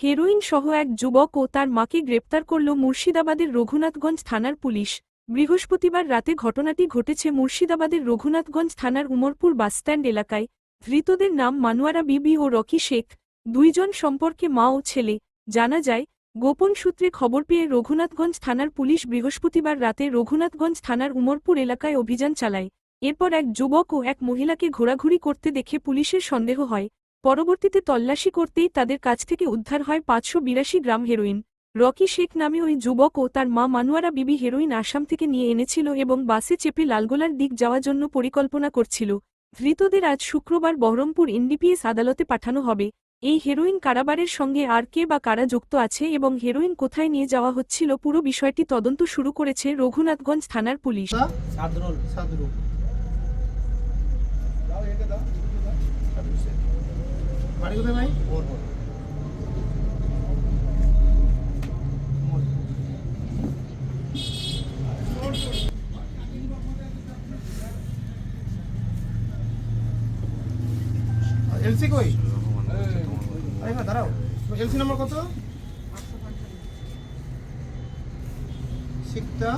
Heroin সহ এক যুবক ও তার মাকে গ্রেপ্তার করল মুর্শিদাবাদের রঘুনাথগঞ্জ থানার পুলিশ। বৃহস্পতিবার রাতে ঘটনাটি ঘটেছে মুর্শিদাবাদের রঘুনাথগঞ্জ থানার উমরপুর বাসস্ট্যান্ড এলাকায়। ধৃতদের নাম মানুয়ারা বিবি ও রকি শেখ। দুইজন সম্পর্কে মা ও ছেলে। জানা যায়, গোপন সূত্রে খবর পেয়ে রঘুনাথগঞ্জ থানার পুলিশ বৃহস্পতিবার রাতে রঘুনাথগঞ্জ থানার উমরপুর এলাকায় অভিযান চালায়। এরপর এক যুবক ও এক মহিলাকে ঘোরাঘুরি করতে দেখে পুলিশের সন্দেহ হয়। পরবর্তীতে তল্লাশি করতেই তাদের কাছ থেকে উদ্ধার হয় পাঁচশো বিরাশি গ্রাম হেরোইন। রকি শেখ নামে ওই যুবক ও তার মা মানুয়ারা বিবি হেরোইন আসাম থেকে নিয়ে এনেছিল এবং বাসে চেপে লালগোলার দিক যাওয়ার জন্য পরিকল্পনা করছিল। ধৃতদের আজ শুক্রবার বহরমপুর এনডিপিএস আদালতে পাঠানো হবে। এই হেরোইন কারাবারের সঙ্গে আর কে বা কারা যুক্ত আছে এবং হেরোইন কোথায় নিয়ে যাওয়া হচ্ছিল পুরো বিষয়টি তদন্ত শুরু করেছে রঘুনাথগঞ্জ থানার পুলিশ। বাড়ি কোথায় ভাই? এলসি কই? আরে দাঁড়াও। এলসি নাম্বার কত? সিকটা